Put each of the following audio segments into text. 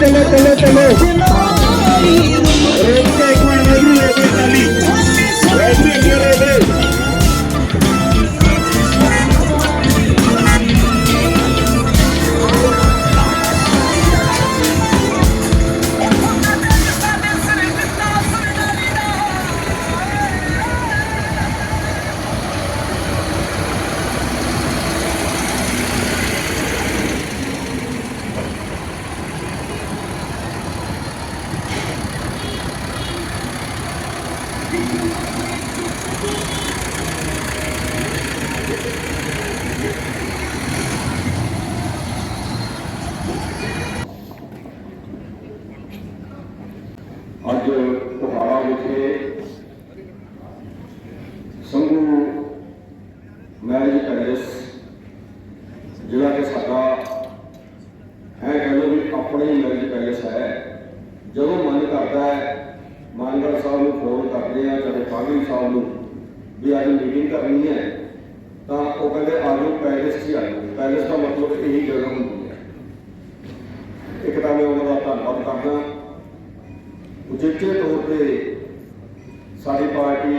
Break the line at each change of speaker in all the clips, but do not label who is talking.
tele, tele, tele. Rebeca Rodríguez de Salí. Rodríguez ਕਰਦਾ ਹੈ। ਮਾਨਗੜ ਸਾਹਿਬ ਨੂੰ ਫੋਨ ਕਰਦੇ ਆ ਚਾਹੇ ਕਾਗਰੀ ਸਾਹਿਬ ਨੂੰ ਵੀ ਅੱਜ ਮੀਟਿੰਗ ਕਰਨੀ ਹੈ, ਤਾਂ ਉਹ ਕਹਿੰਦੇ ਆ ਜਾਓ ਪੈਲੇਸ 'ਚ ਹੀ ਆ ਜਾਓ। ਦਾ ਮਤਲਬ ਇਹੀ ਜਗ੍ਹਾ ਹੁੰਦੀ ਹੈ। ਇੱਕ ਤਾਂ ਮੈਂ ਉਹਨਾਂ ਦਾ ਧੰਨਵਾਦ ਕਰਦਾ। ਉਚੇਚੇ ਤੌਰ ਤੇ ਸਾਡੀ ਪਾਰਟੀ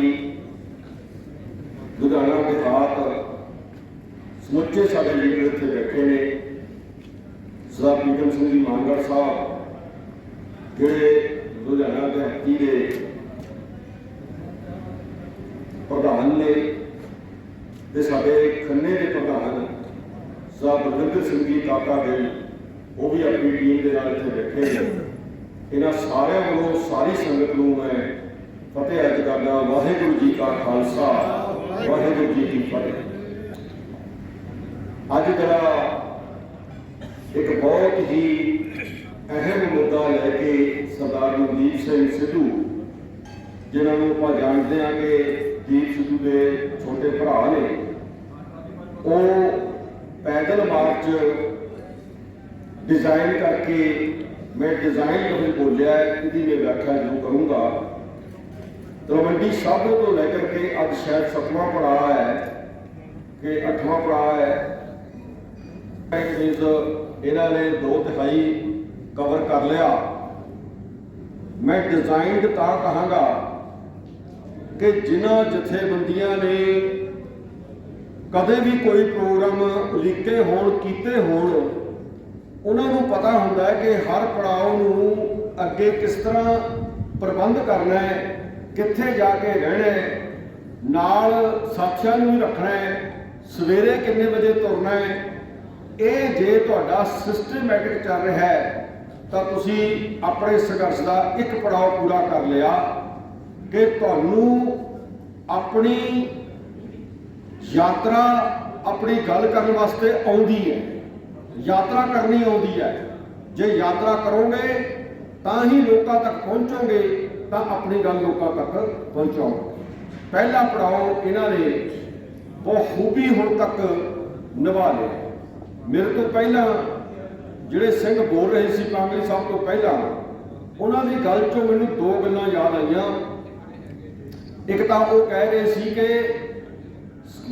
ਲੁਧਿਆਣਾ ਦੇ ਹਾਤ ਸਮੁੱਚੇ ਸਾਡੇ ਲੀਡਰ ਇੱਥੇ ਬੈਠੇ ਨੇ ਸਰਦਾਰ ਪ੍ਰੀਤਮ ਸਿੰਘ ਜੀ ਮਾਨਗੜ ਸਾਹਿਬ ਜਿਹੜੇ ਲੁਧਿਆਣਾ ਦੇ ਹੱਤੀ ਦੇ ਪ੍ਰਧਾਨ ਨੇ ਤੇ ਸਾਡੇ ਖੰਨੇ ਦੇ ਪ੍ਰਧਾਨ ਸਰਦਾਰ ਸਿੰਘ ਜੀ, ਕਾਕਾ ਗਿੱਲ, ਉਹ ਵੀ ਆਪਣੀ ਟੀਮ ਦੇ ਨਾਲ ਇੱਥੇ ਬੈਠੇ ਨੇ। ਇਹਨਾਂ ਸਾਰਿਆਂ ਵੱਲੋਂ ਸਾਰੀ ਸੰਗਤ ਨੂੰ ਮੈਂ ਫਤਿਹ ਅਰਜ਼ ਕਰਦਾ ਵਾਹਿਗੁਰੂ ਜੀ ਕਾ ਖਾਲਸਾ, ਵਾਹਿਗੁਰੂ ਜੀ ਕੀ ਫਤਿਹ। ਅੱਜ ਜਿਹੜਾ ਇੱਕ ਬਹੁਤ ਹੀ ਅਹਿਮ ਮੁੱਦਾ ਲੈ ਕੇ ਸਰਦਾਰ ਮਨਦੀਪ ਸਿੰਘ ਸਿੱਧੂ, ਜਿਨ੍ਹਾਂ ਨੂੰ ਆਪਾਂ ਜਾਣਦੇ ਹਾਂ ਕਿ ਦੀਪ ਸਿੱਧੂ ਦੇ ਛੋਟੇ ਭਰਾ ਨੇ, ਉਹ ਪੈਦਲ ਮਾਰਚ ਡਿਜ਼ਾਈਨ ਕਰਕੇ ਮੈਂ ਡਿਜ਼ਾਈਨ ਲਫ਼ਜ਼ ਬੋਲਿਆ, ਇਹਦੀ ਮੈਂ ਵਿਆਖਿਆ ਜ਼ਰੂਰ ਕਰੂੰਗਾ। ਤਲਵੰਡੀ ਸਾਬੋ ਤੋਂ ਲੈ ਕਰਕੇ ਅੱਜ ਸ਼ਾਇਦ ਸੱਤਵਾਂ ਪੜਾਅ ਹੈ ਕਿ ਅੱਠਵਾਂ ਪੜਾਅ ਹੈ। ਮੀਨਸ ਇਹਨਾਂ ਨੇ ਦੋ ਦਿਖਾਈ ਕਵਰ ਕਰ ਲਿਆ। ਮੈਂ ਡਿਜ਼ਾਈਨਡ ਤਾਂ ਕਹਾਂਗਾ ਕਿ ਜਿਨ੍ਹਾਂ ਜਥੇਬੰਦੀਆਂ ਨੇ ਕਦੇ ਵੀ ਕੋਈ ਪ੍ਰੋਗਰਾਮ ਉਲੀਕੇ ਹੋਣ, ਕੀਤੇ ਹੋਣ, ਉਹਨਾਂ ਨੂੰ ਪਤਾ ਹੁੰਦਾ ਹੈ ਕਿ ਹਰ ਪੜਾਅ ਨੂੰ ਅੱਗੇ ਕਿਸ ਤਰ੍ਹਾਂ ਪ੍ਰਬੰਧ ਕਰਨਾ ਹੈ, ਕਿੱਥੇ ਜਾ ਕੇ ਰਹਿਣਾ ਹੈ, ਨਾਲ ਸਾਥੀਆਂ ਨੂੰ ਰੱਖਣਾ ਹੈ, ਸਵੇਰੇ ਕਿੰਨੇ ਵਜੇ ਤੁਰਨਾ ਹੈ, ਇਹ ਜੇ ਤੁਹਾਡਾ ਸਿਸਟਮੈਟਿਕ ਚੱਲ ਰਿਹਾ ਹੈ, ਤਾਂ ਤੁਸੀਂ ਆਪਣੇ ਸੰਘਰਸ਼ ਦਾ ਇੱਕ ਪੜਾਅ ਪੂਰਾ ਕਰ ਲਿਆ ਕਿ ਤੁਹਾਨੂੰ ਆਪਣੀ ਯਾਤਰਾ ਆਪਣੀ ਗੱਲ ਕਰਨ ਵਾਸਤੇ ਆਉਂਦੀ ਹੈ। ਯਾਤਰਾ ਕਰਨੀ ਆਉਂਦੀ ਹੈ। ਜੇ ਯਾਤਰਾ ਕਰੋਗੇ, ਤਾਂ ਹੀ ਲੋਕਾਂ ਤੱਕ ਪਹੁੰਚੋਗੇ, ਤਾਂ ਆਪਣੀ ਗੱਲ ਲੋਕਾਂ ਤੱਕ ਪਹੁੰਚਾਓਗੇ। ਪਹਿਲਾ ਪੜਾਅ ਇਹਨਾਂ ਨੇ ਬਖੂਬੀ ਹੁਣ ਤੱਕ ਨਿਭਾ ਲਿਆ ਮੇਰੇ ਤੋਂ ਪਹਿਲਾਂ ਜਿਹੜੇ ਸਿੰਘ ਬੋਲ ਰਹੇ ਸੀ, ਕਾਂਗਰਸ ਸਾਹਿਬ ਤੋਂ ਪਹਿਲਾਂ, ਉਹਨਾਂ ਦੀ ਗੱਲ ਚੋਂ ਮੈਨੂੰ ਦੋ ਗੱਲਾਂ ਯਾਦ ਆਈਆਂ। ਇੱਕ ਤਾਂ ਉਹ ਕਹਿ ਰਹੇ ਸੀ ਕਿ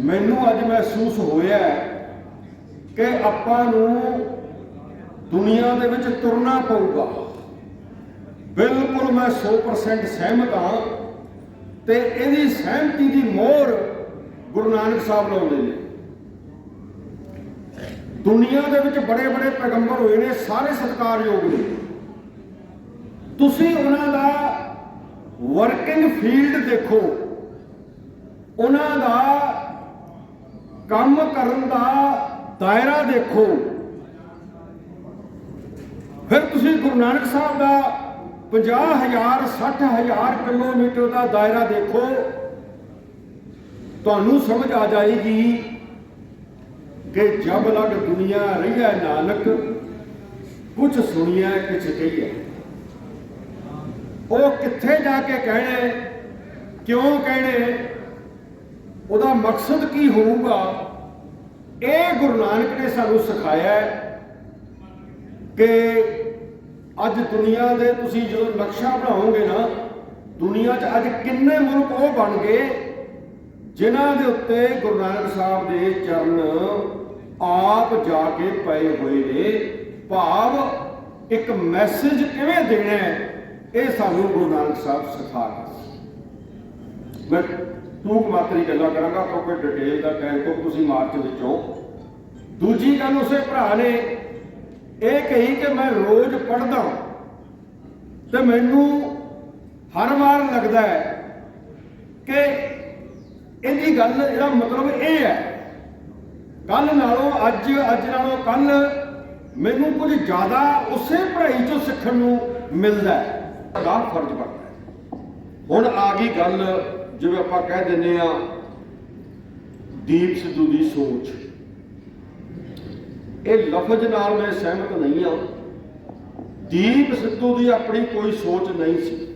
ਮੈਨੂੰ ਅੱਜ ਮਹਿਸੂਸ ਹੋਇਆ ਕਿ ਆਪਾਂ ਨੂੰ ਦੁਨੀਆ ਦੇ ਵਿੱਚ ਤੁਰਨਾ ਪਊਗਾ। ਬਿਲਕੁਲ ਮੈਂ 100% ਸਹਿਮਤ ਹਾਂ ਤੇ ਇਹਦੀ ਸਹਿਮਤੀ ਦੀ ਮੋਹਰ ਗੁਰੂ ਨਾਨਕ ਸਾਹਿਬ ਲਾਉਂਦੇ ਨੇ ਦੁਨੀਆ ਦੇ ਵਿੱਚ ਬੜੇ ਬੜੇ ਪੈਗੰਬਰ ਹੋਏ ਨੇ, ਸਾਰੇ ਸਤਿਕਾਰਯੋਗ ਨੇ। ਤੁਸੀਂ ਉਹਨਾਂ ਦਾ ਵਰਕਿੰਗ ਫੀਲਡ ਦੇਖੋ। ਉਹਨਾਂ ਦਾ ਕੰਮ ਕਰਨ ਦਾ ਦਾਇਰਾ ਦੇਖੋ। ਫਿਰ ਤੁਸੀਂ ਗੁਰੂ ਨਾਨਕ ਸਾਹਿਬ ਦਾ 50000 60000 ਕਿਲੋਮੀਟਰ ਦਾ ਦਾਇਰਾ ਦੇਖੋ। ਤੁਹਾਨੂੰ ਸਮਝ ਆ ਜਾਏਗੀ ਕਿ ਜਬ ਲਗ ਦੁਨੀਆ ਰਹੀਐ ਨਾਨਕ ਕੁਝ ਸੁਣੀਐ ਕੁਝ ਕਹੀਐ। ਉਹ ਕਿੱਥੇ ਜਾ ਕੇ ਕਹਿਣੇ, ਕਿਉਂ ਕਹਿਣੇ? ਉਹਦਾ ਮਕਸਦ ਕੀ ਹੋਊਗਾ? ਇਹ ਗੁਰੂ ਨਾਨਕ ਨੇ ਸਾਨੂੰ ਸਿਖਾਇਆ ਹੈ ਕਿ ਅੱਜ ਦੁਨੀਆ ਦੇ ਤੁਸੀਂ ਜਦੋਂ ਨਕਸ਼ਾ ਬਣਾਓਗੇ ਨਾ, ਦੁਨੀਆ 'ਚ ਅੱਜ ਕਿੰਨੇ ਮੁਲਕ ਉਹ ਬਣ ਗਏ ਜਿਨ੍ਹਾਂ ਦੇ ਉੱਤੇ ਗੁਰੂ ਨਾਨਕ ਸਾਹਿਬ ਦੇ ਚਰਨ ਆਪ ਜਾ ਕੇ ਪਏ ਹੋਏ ਨੇ। ਭਾਵ ਇੱਕ ਮੈਸੇਜ ਕਿਵੇਂ ਦੇਣਾ ਹੈ, ਇਹ ਸਾਨੂੰ ਗੁਰੂ ਨਾਨਕ ਸਾਹਿਬ ਸਿਖਾ ਗਏ ਮੈਂ ਟੂਕ ਮਾਤਰੀ ਗੱਲਾਂ ਕਰਾਂਗਾ ਕਿਉਂਕਿ ਡਿਟੇਲ ਦਾ ਟਾਈਮ ਤੋਂ ਤੁਸੀਂ ਮਾਰਚ ਵਿੱਚ ਹੋ ਦੂਜੀ ਗੱਲ ਉਸੇ ਭਰਾ ਨੇ, ਇਹ ਕਹੀ ਕਿ ਮੈਂ ਰੋਜ਼ ਪੜ੍ਹਦਾ ਤੇ ਮੈਨੂੰ ਹਰ ਵਾਰ ਲੱਗਦਾ ਹੈ ਕਿ ਇਹਦੀ ਗੱਲ, ਇਹਦਾ ਮਤਲਬ ਇਹ ਹੈ, ਕੱਲ ਨਾਲੋਂ ਅੱਜ ਅੱਜ ਨਾਲੋਂ ਕੱਲ ਮੈਨੂੰ ਕੁਝ ਜ਼ਿਆਦਾ ਉਸੇ ਪੜ੍ਹਾਈ ਚੋਂ ਸਿੱਖਣ ਨੂੰ ਮਿਲਦਾ ਹੈ। ਦਾ ਫਰਜ਼ ਬਣਦਾ ਹੁਣ ਆ ਗਈ ਗੱਲ ਜਿਵੇਂ ਆਪਾਂ ਕਹਿ ਦਿੰਦੇ ਆ ਦੀਪ ਸਿੱਧੂ ਦੀ ਸੋਚ। ਇਹ ਲਫ਼ਜ਼ ਨਾਲ ਮੈਂ ਸਹਿਮਤ ਨਹੀਂ ਆ ਦੀਪ ਸਿੱਧੂ ਦੀ ਆਪਣੀ ਕੋਈ ਸੋਚ ਨਹੀਂ ਸੀ।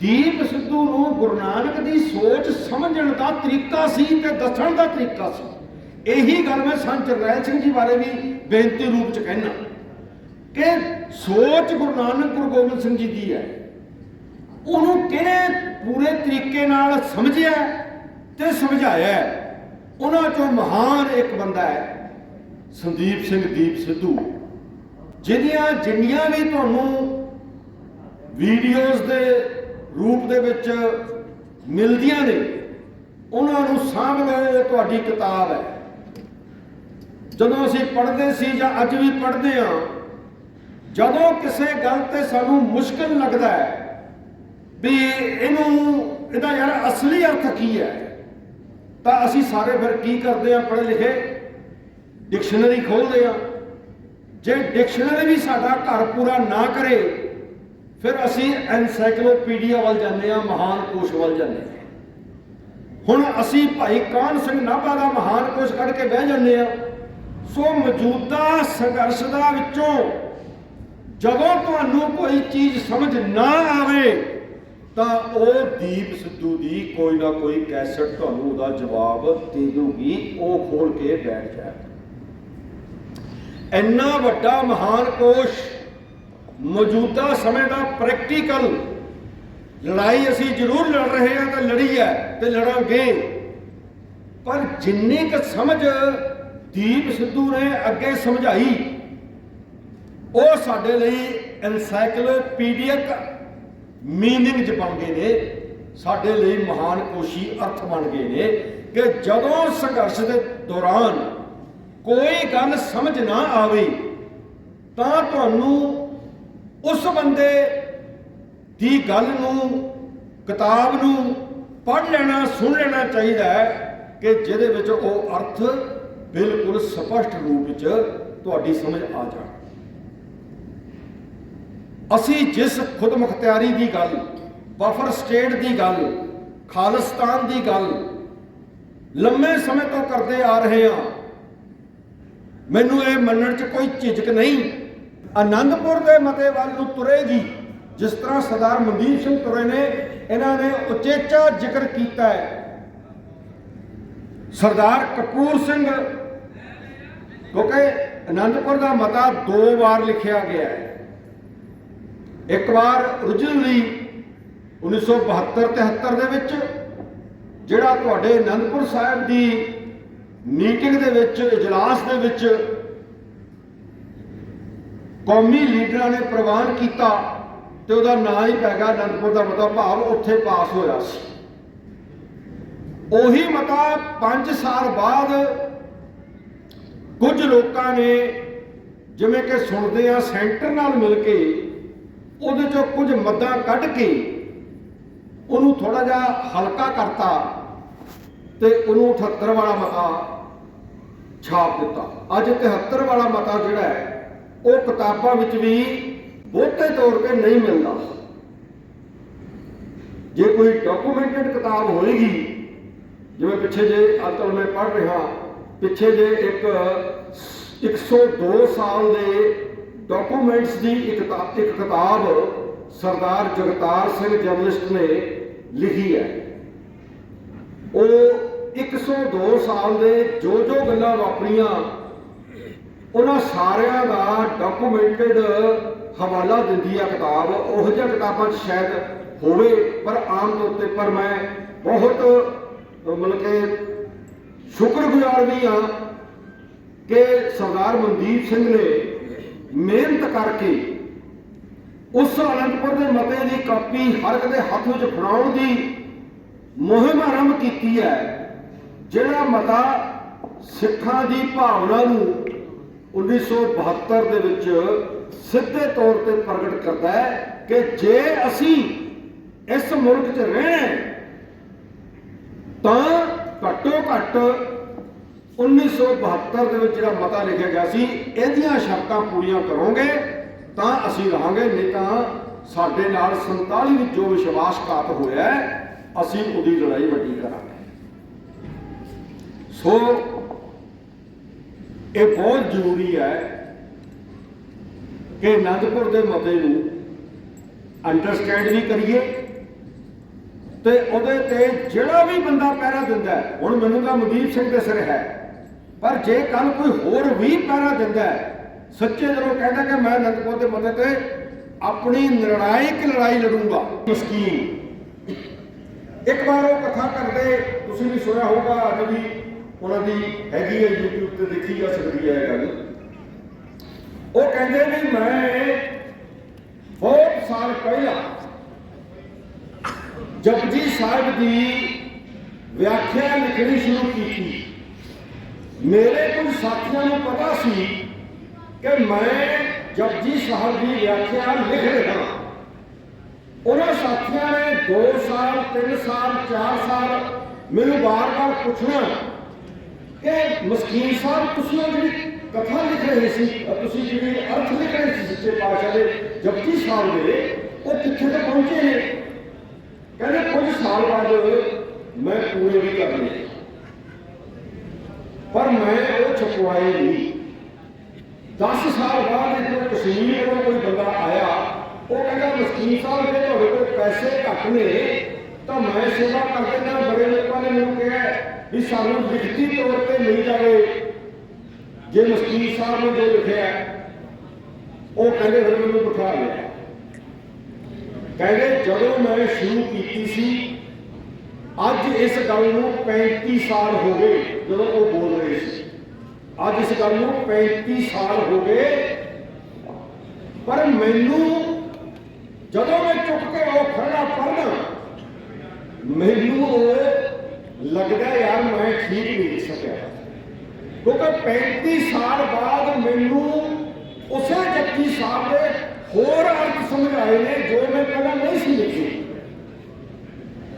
ਦੀਪ ਸਿੱਧੂ ਨੂੰ ਗੁਰੂ ਨਾਨਕ ਦੀ ਸੋਚ ਸਮਝਣ ਦਾ ਤਰੀਕਾ ਸੀ ਤੇ ਦੱਸਣ ਦਾ ਤਰੀਕਾ ਸੀ। ਇਹੀ ਗੱਲ ਮੈਂ ਸੰਤ ਚਰਨੈਲ ਸਿੰਘ ਜੀ ਬਾਰੇ ਵੀ ਬੇਨਤੀ ਰੂਪ ਚ ਕਹਿਣਾ ਕਿ ਸੋਚ ਗੁਰੂ ਨਾਨਕ, ਗੁਰੂ ਗੋਬਿੰਦ ਸਿੰਘ ਜੀ ਦੀ ਹੈ। ਉਹਨੂੰ ਕਿਹੜੇ ਪੂਰੇ ਤਰੀਕੇ ਨਾਲ ਸਮਝਿਆ ਤੇ ਸਮਝਾਇਆ? ਉਹਨਾਂ ਚੋਂ ਮਹਾਨ ਇੱਕ ਬੰਦਾ ਹੈ, ਸੰਦੀਪ ਸਿੰਘ ਦੀਪ ਸਿੱਧੂ। ਜਿਹਦੀਆਂ ਜਿੰਨੀਆਂ ਵੀ ਤੁਹਾਨੂੰ ਵੀਡੀਓਜ਼ ਦੇ ਰੂਪ ਦੇ ਵਿੱਚ ਮਿਲਦੀਆਂ ਨੇ, ਉਹਨਾਂ ਨੂੰ ਸਾਂਭ ਲਓ ਤੁਹਾਡੀ ਕਿਤਾਬ ਹੈ। ਜਦੋਂ ਅਸੀਂ ਪੜ੍ਹਦੇ ਸੀ ਜਾਂ ਅੱਜ ਵੀ ਪੜ੍ਹਦੇ ਹਾਂ, ਜਦੋਂ ਕਿਸੇ ਗੱਲ ਤੇ ਸਾਨੂੰ ਮੁਸ਼ਕਲ ਲੱਗਦਾ ਹੈ ਵੀ ਇਹਨੂੰ, ਇਹਦਾ ਯਾਰ ਅਸਲੀ ਅਰਥ ਕੀ ਹੈ? ਤਾਂ ਅਸੀਂ ਸਾਰੇ ਫਿਰ ਕੀ ਕਰਦੇ ਹਾਂ ਪੜ੍ਹੇ ਲਿਖੇ? ਡਿਕਸ਼ਨਰੀ ਖੋਲਦੇ ਹਾਂ। ਜੇ ਡਿਕਸ਼ਨਰੀ ਵੀ ਸਾਡਾ ਘਰ ਪੂਰਾ ਨਾ ਕਰੇ, ਫਿਰ ਅਸੀਂ ਐਨਸਾਈਕਲੋਪੀਡੀਆ ਵੱਲ ਜਾਂਦੇ ਹਾਂ, ਮਹਾਨ ਕੋਸ਼ ਵੱਲ ਜਾਂਦੇ ਹਾਂ। ਹੁਣ ਅਸੀਂ ਭਾਈ ਕਾਨ ਸਿੰਘ ਨਾਭਾ ਦਾ ਮਹਾਨ ਕੋਸ਼ ਕੱਢ ਕੇ ਬਹਿ ਜਾਂਦੇ ਹਾਂ। ਸੋ ਮੌਜੂਦਾ ਸੰਘਰਸ਼ ਦਾ ਵਿੱਚੋਂ ਜਦੋਂ ਤੁਹਾਨੂੰ ਕੋਈ ਚੀਜ਼ ਸਮਝ ਨਾ ਆਵੇ ਤਾਂ ਉਹ ਦੀਪ ਸਿੱਧੂ ਦੀ ਕੋਈ ਨਾ ਕੋਈ ਕੈਸਟ ਤੁਹਾਨੂੰ ਉਹਦਾ ਜਵਾਬ ਦੇ ਦੂਗੀ ਉਹ ਖੋਲ ਕੇ ਬੈਠ ਜਾ। ਇੰਨਾ ਵੱਡਾ ਮਹਾਨ ਕੋਸ਼ ਮੌਜੂਦਾ ਸਮੇਂ ਦਾ ਪ੍ਰੈਕਟੀਕਲ। ਲੜਾਈ ਅਸੀਂ ਜ਼ਰੂਰ ਲੜ ਰਹੇ ਹਾਂ ਤਾਂ ਲੜੀ ਹੈ ਤੇ ਲੜਾਂਗੇ। ਪਰ ਜਿੰਨੀ ਕੁ ਸਮਝ ਦੀਪ ਸਿੱਧੂ ਨੇ ਅੱਗੇ ਸਮਝਾਈ, ਉਹ ਸਾਡੇ ਲਈ ਐਨਸਾਈਕਲੋਪੀਡੀਅਕ ਮੀਨਿੰਗ ਚ ਬਣ ਗਏ ਨੇ। ਸਾਡੇ ਲਈ ਮਹਾਨ ਕੋਸ਼ੀ ਅਰਥ ਬਣ ਗਏ ਨੇ ਕਿ ਜਦੋਂ ਸੰਘਰਸ਼ ਦੇ ਦੌਰਾਨ ਕੋਈ ਗੱਲ ਸਮਝ ਨਾ ਆਵੇ, ਤਾਂ ਤੁਹਾਨੂੰ ਉਸ ਬੰਦੇ ਦੀ ਗੱਲ ਨੂੰ, ਕਿਤਾਬ ਨੂੰ ਪੜ੍ਹ ਲੈਣਾ, ਸੁਣ ਲੈਣਾ ਚਾਹੀਦਾ ਹੈ ਕਿ ਜਿਹਦੇ ਵਿੱਚ ਉਹ ਅਰਥ ਬਿਲਕੁਲ ਸਪਸ਼ਟ ਰੂਪ ਵਿੱਚ ਤੁਹਾਡੀ ਸਮਝ ਆ ਜਾਵੇ ਅਸੀਂ ਜਿਸ ਖੁਦਮੁਖਤਿਆਰੀ ਦੀ ਗੱਲ, ਬਫਰ ਸਟੇਟ ਦੀ ਗੱਲ, ਖਾਲਿਸਤਾਨ ਦੀ ਗੱਲ ਲੰਮੇ ਸਮੇਂ ਤੋਂ ਕਰਦੇ ਆ ਰਹੇ ਹਾਂ, ਮੈਨੂੰ ਇਹ ਮੰਨਣ 'ਚ ਕੋਈ ਝਿਜਕ ਨਹੀਂ। ਆਨੰਦਪੁਰ ਦੇ ਮਤੇ ਵੱਲ ਨੂੰ ਤੁਰੇਗੀ, ਜਿਸ ਤਰ੍ਹਾਂ ਸਰਦਾਰ ਮਨਦੀਪ ਸਿੰਘ ਤੁਰੇ ਨੇ, ਇਹਨਾਂ ਨੇ ਉਚੇਚਾ ਜ਼ਿਕਰ ਕੀਤਾ ਹੈ। ਸਰਦਾਰ ਕਪੂਰ ਸਿੰਘ, ਕਿਉਂਕਿ ਆਨੰਦਪੁਰ ਦਾ ਮਤਾ ਦੋ ਵਾਰ ਲਿਖਿਆ ਗਿਆ ਹੈ। ਇੱਕ ਵਾਰ originally 1972 73 ਦੇ ਵਿੱਚ ਜਿਹੜਾ ਤੁਹਾਡੇ ਅਨੰਦਪੁਰ ਸਾਹਿਬ ਦੀ ਮੀਟਿੰਗ ਦੇ ਵਿੱਚ, ਇਜਲਾਸ ਦੇ ਵਿੱਚ ਕੌਮੀ ਲੀਡਰਾਂ ਨੇ ਪ੍ਰਵਾਨ ਕੀਤਾ ਤੇ ਉਹਦਾ ਨਾਂ ਹੀ ਪੈ ਗਿਆ ਅਨੰਦਪੁਰ ਦਾ ਮਤਾ ਭਾਵ ਉੱਥੇ ਪਾਸ ਹੋਇਆ ਸੀ। ਉਹੀ ਮਤਾ 5 ਸਾਲ ਬਾਅਦ ਕੁਝ ਲੋਕਾਂ ਨੇ ਜਿਵੇਂ ਕਿ ਸੁਣਦੇ ਆ ਸੈਂਟਰ ਨਾਲ ਮਿਲ ਕੇ ਉਹਦੇ ਚੋਂ ਕੁਝ ਮੱਦਾਂ ਕੱਢ ਕੇ ਉਹਨੂੰ ਥੋੜਾ ਜਿਹਾ ਹਲਕਾ ਕਰਤਾ ਤੇ ਉਹਨੂੰ 78 ਵਾਲਾ ਮਤਾ ਛਾਪ ਦਿੱਤਾ। ਅੱਜ 73 ਵਾਲਾ ਮਤਾ ਜਿਹੜਾ ਹੈ, ਉਹ ਕਿਤਾਬਾਂ ਵਿੱਚ ਵੀ ਬਹੁਤੇ ਤੌਰ ਤੇ ਨਹੀਂ ਮਿਲਦਾ। ਜੇ ਕੋਈ ਡਾਕੂਮੈਂਟਡ ਕਿਤਾਬ ਹੋਏਗੀ, ਜਿਵੇਂ ਪਿੱਛੇ ਜੇ ਅੱਜ ਮੈਂ ਪੜ੍ਹ ਰਿਹਾ, ਪਿੱਛੇ ਜੇ ਇੱਕ 102 ਸਾਲ ਦੇ ਡਾਕੂਮੈਂਟਸ ਦੀ ਇੱਕ ਕਿਤਾਬ ਇੱਕ ਕਿਤਾਬ ਸਰਦਾਰ ਜਗਤਾਰ ਸਿੰਘ ਜਰਨਲਿਸਟ ਨੇ ਲਿਖੀ ਹੈ। ਉਹ 102 ਸਾਲ ਦੇ ਜੋ ਜੋ ਗੱਲਾਂ ਵਾਪਰੀਆਂ, ਉਹਨਾਂ ਸਾਰਿਆਂ ਦਾ ਡਾਕੂਮੈਂਟਡ ਹਵਾਲਾ ਦਿੰਦੀ ਆ ਕਿਤਾਬ। ਉਹ ਜਿਹੀਆਂ ਕਿਤਾਬਾਂ 'ਚ ਸ਼ਾਇਦ ਹੋਵੇ, ਪਰ ਆਮ ਤੌਰ ਤੇ ਪਰ ਮੈਂ ਬਹੁਤ, ਮਤਲਬ ਕਿ ਸ਼ੁਕਰਗੁਜ਼ਾਰ ਵੀ ਹਾਂ ਕਿ ਸਰਦਾਰ ਮਨਦੀਪ ਸਿੰਘ ਨੇ ਮਿਹਨਤ ਕਰਕੇ ਉਸ ਅਨੰਦਪੁਰ ਦੇ ਮਤੇ ਦੀ ਕਾਪੀ ਹਰ ਇੱਕ ਦੇ ਹੱਥ ਵਿੱਚ ਫੜਾਉਣ ਦੀ ਮੁਹਿੰਮ ਆਰੰਭ ਕੀਤੀ ਹੈ, ਜਿਹੜਾ ਮਤਾ ਸਿੱਖਾਂ ਦੀ ਭਾਵਨਾ ਨੂੰ 1972 ਦੇ ਵਿੱਚ ਸਿੱਧੇ ਤੌਰ ਤੇ ਪ੍ਰਗਟ ਕਰਦਾ ਹੈ ਕਿ ਜੇ ਅਸੀਂ ਇਸ ਮੁਲਕ 'ਚ ਰਹਿਣਾ ਤਾਂ ਘੱਟੋ ਘੱਟ 1972 ਦੇ ਵਿੱਚ ਜਿਹੜਾ ਮਤਾ ਲਿਖਿਆ ਗਿਆ ਸੀ, ਇਹਦੀਆਂ ਸ਼ਰਤਾਂ ਪੂਰੀਆਂ ਕਰੋਗੇ, ਤਾਂ ਅਸੀਂ ਰਹਾਂਗੇ, ਨਹੀਂ ਤਾਂ ਸਾਡੇ ਨਾਲ 47 ਵਿੱਚ ਜੋ ਵਿਸ਼ਵਾਸਘਾਤ ਹੋਇਆ ਅਸੀਂ ਉਹਦੀ ਲੜਾਈ ਵੱਡੀ ਕਰਾਂਗੇ। ਸੋ, ਇਹ ਬਹੁਤ ਜ਼ਰੂਰੀ ਹੈ ਕਿ ਅਨੰਦਪੁਰ ਦੇ ਮਤੇ ਨੂੰ ਅੰਡਰਸਟੈਂਡ ਵੀ ਕਰੀਏ ਤੇ ਉਹਦੇ ਤੇ ਜਿਹੜਾ ਵੀ ਬੰਦਾ ਪਹਿਰਾ ਦਿੰਦਾ ਹੁਣ ਮੈਨੂੰ ਤਾਂ ਮਨਦੀਪ ਸਿੰਘ ਦੇ ਸਿਰ ਹੈ। ਪਰ ਜੇ ਕੱਲ ਕੋਈ ਹੋਰ ਵੀ ਪਹਿਰਾ ਦਿੰਦਾ ਹੈ, ਸੱਚੇ ਦਿਲੋਂ ਕਹਿੰਦਾ ਕਿ ਮੈਂ ਅਨੰਦਪੁਰ ਦੇ ਮਤੇ ਤੇ ਆਪਣੀ ਨਿਰਣਾਇਕ ਲੜਾਈ ਲੜੂੰਗਾ। ਮਸਕੀਨ। ਇੱਕ ਵਾਰ ਉਹ ਕਥਾ ਕਰਦੇ ਤੁਸੀਂ ਵੀ ਸੁਣਿਆ ਹੋਊਗਾ ਅੱਜ ਵੀ ਉਹਨਾਂ ਦੀ ਹੈਗੀ ਹੈ YouTube ਤੇ ਦੇਖੀ ਜਾ ਸਕਦੀ ਹੈ ਇਹ ਗੱਲ। ਉਹ ਕਹਿੰਦੇ ਵੀ ਮੈਂ ਬਹੁਤ ਸਾਲ ਪਹਿਲਾਂ ਜਪਜੀ ਸਾਹਿਬ ਦੀ ਵਿਆਖਿਆ ਲਿਖਣੀ ਸ਼ੁਰੂ ਕੀਤੀ। ਮੇਰੇ ਕੁਝ ਸਾਥੀਆਂ ਨੂੰ ਪਤਾ ਸੀ ਕਿ ਮੈਂ ਜਪਜੀ ਸਾਹਿਬ ਦੀ ਵਿਆਖਿਆ ਲਿਖ ਰਿਹਾ ਉਹਨਾਂ ਸਾਥੀਆਂ ਨੇ 2 ਸਾਲ 3 ਸਾਲ 4 ਸਾਲ ਮੈਨੂੰ ਬਾਰ-ਬਾਰ ਪੁੱਛਣਾ ਕਿ ਮਸਕੀਨ ਸਾਹਿਬ, ਤੁਸੀਂ ਉਹ ਜਿਹੜੀ ਕਥਾ ਲਿਖ ਰਹੇ ਸੀ ਤੁਸੀਂ ਜਿਹੜੀ ਅਰਥ ਲਿਖ ਰਹੇ ਸੀ ਸੱਚੇ ਪਾਤਸ਼ਾਹ ਦੇ ਜਪਜੀ ਸਾਹਿਬ ਦੇ, ਉਹ ਕਿੱਥੇ ਤੱਕ ਪਹੁੰਚੇ ਨੇ? ਕਹਿੰਦੇ ਕੁਝ ਸਾਲ ਬਾਅਦ ਮੈਂ ਪੂਰੇ ਵੀ ਕਰ ਲਏ। ਪਰ ਮੈਂ ਉਹ ਛਪਵਾਏ ਨਹੀਂ। 10 ਸਾਲ ਬਾਅਦ ਜਦੋਂ ਕਸ਼ਮੀਰ ਤੋਂ ਕੋਈ ਬੰਦਾ ਆਇਆ, ਉਹ ਕਹਿੰਦਾ, ਮਸਕੀਨ ਸਾਹਿਬ, ਜੇ ਤੁਹਾਡੇ ਕੋਲ ਪੈਸੇ ਘੱਟ ਨੇ, ਤਾਂ ਮੈਂ ਸੇਵਾ ਕਰਦੇ ਦਿੰਦਾ। ਬੜੇ ਲੋਕਾਂ ਨੇ ਮੈਨੂੰ ਕਿਹਾ ਵੀ ਸਾਨੂੰ ਲਿਖਤੀ ਤੌਰ ਤੇ ਮਿਲ ਜਾਵੇ। ਜੇ ਮਸਕੀਨ ਸਾਹਿਬ ਨੇ ਜੋ ਲਿਖਿਆ, ਉਹ ਕਹਿੰਦੇ ਫਿਰ ਮੈਨੂੰ ਬਿਠਾ ਲਿਆ। ਕਹਿੰਦੇ, ਜਦੋਂ ਮੈਂ ਸ਼ੁਰੂ ਕੀਤੀ ਸੀ ਅੱਜ ਇਸ ਗੱਲ ਨੂੰ 35 ਸਾਲ ਹੋ ਗਏ ਜਦੋਂ ਉਹ ਬੋਲ ਰਹੇ ਸੀ। ਅੱਜ ਇਸ ਗੱਲ ਨੂੰ 35 ਸਾਲ ਹੋ ਗਏ। ਪਰ ਮੈਨੂੰ ਜਦੋਂ ਮੈਂ ਚੁੱਕ ਕੇ ਉਹ ਖੜਾ ਪੜਨਾ ਮੈਨੂੰ ਉਹ ਲੱਗਦਾ ਯਾਰ ਮੈਂ ਠੀਕ ਨਹੀਂ ਸਕਿਆ। ਕਿਉਂਕਿ 35 ਸਾਲ ਬਾਅਦ ਮੈਨੂੰ ਉਸੇ ਜੱਜੀ ਸਾਹਿਬ ਦੇ ਹੋਰ ਅਰਥ ਸਮਝ ਆਏ ਨੇ ਜੋ ਮੈਂ ਪਹਿਲਾਂ ਨਹੀਂ ਸੀ ਲਿਖੇ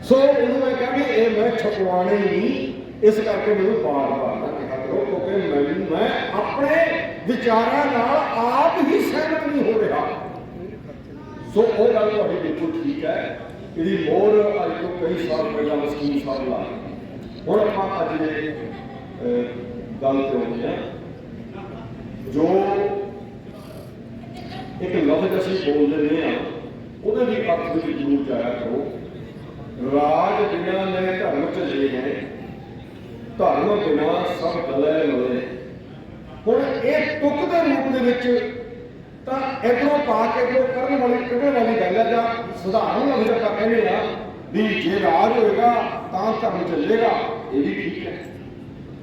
ਸੋ ਉਹਨੂੰ ਮੈਂ ਕਿਹਾ ਵੀ ਇਹ ਮੈਂ ਛਪਵਾਣੇ ਨਹੀਂ, ਇਸ ਕਰਕੇ ਮੈਨੂੰ ਬਾਰ-ਬਾਰ ਨਾ ਕਿਹਾ ਕਰੋ, ਕਿਉਂਕਿ ਮੈਨੂੰ, ਮੈਂ ਆਪਣੇ ਵਿਚਾਰਾਂ ਨਾਲ ਆਪ ਹੀ ਸਹਿਮਤ ਨਹੀਂ ਹੋ ਰਿਹਾ। ਸੋ ਉਹ ਗੱਲ ਤੁਹਾਡੀ ਬਿਲਕੁਲ ਠੀਕ ਹੈ। ਇਹਦੀ ਮੋਹਰ ਅੱਜ ਤੋਂ ਕਈ ਸਾਲ ਪਹਿਲਾਂ, ਮਸਕੀਨ ਸਾਹਿਬ ਲਾ ਹੁਣ ਆਪਾਂ ਅੱਜ ਦੇ ਗੱਲ ਤੇ ਆਉਂਦੇ ਹਾਂ, ਜੋ ਇੱਕ ਲਫ਼ਜ਼ ਅਸੀਂ ਬੋਲ ਦਿੰਦੇ ਹਾਂ ਉਹਦੇ ਵੀ ਪੱਖ ਵਿੱਚ ਜ਼ਰੂਰ ਜਾਇਆ ਕਰੋ। ਰਾਜ ਬਿਨਾਂ ਨੇ ਧਰਮ ਚੱਲੇ ਹੈ ਧਰਮ ਬਿਨਾਂ ਸਭ ਗਲੇ ਮਲੇ। ਹੁਣ ਇਹ ਤੁਕ ਦੇ ਰੂਪ ਦੇ ਵਿੱਚ ਤਾਂ ਇਧਰੋਂ ਪਾ ਕੇ ਇਧਰੋਂ ਕਰਨ ਵਾਲੀ ਕੱਢਣ ਵਾਲੀ ਗੱਲ ਹੈ ਜਾਂ ਸਧਾਰਨ ਲਫ਼ਜ਼ ਆਪਾਂ ਕਹਿੰਦੇ ਆ ਵੀ ਜੇ ਰਾਜ ਹੋਏਗਾ ਤਾਂ ਧਰਮ ਚੱਲੇਗਾ, ਇਹ ਵੀ ਠੀਕ ਹੈ।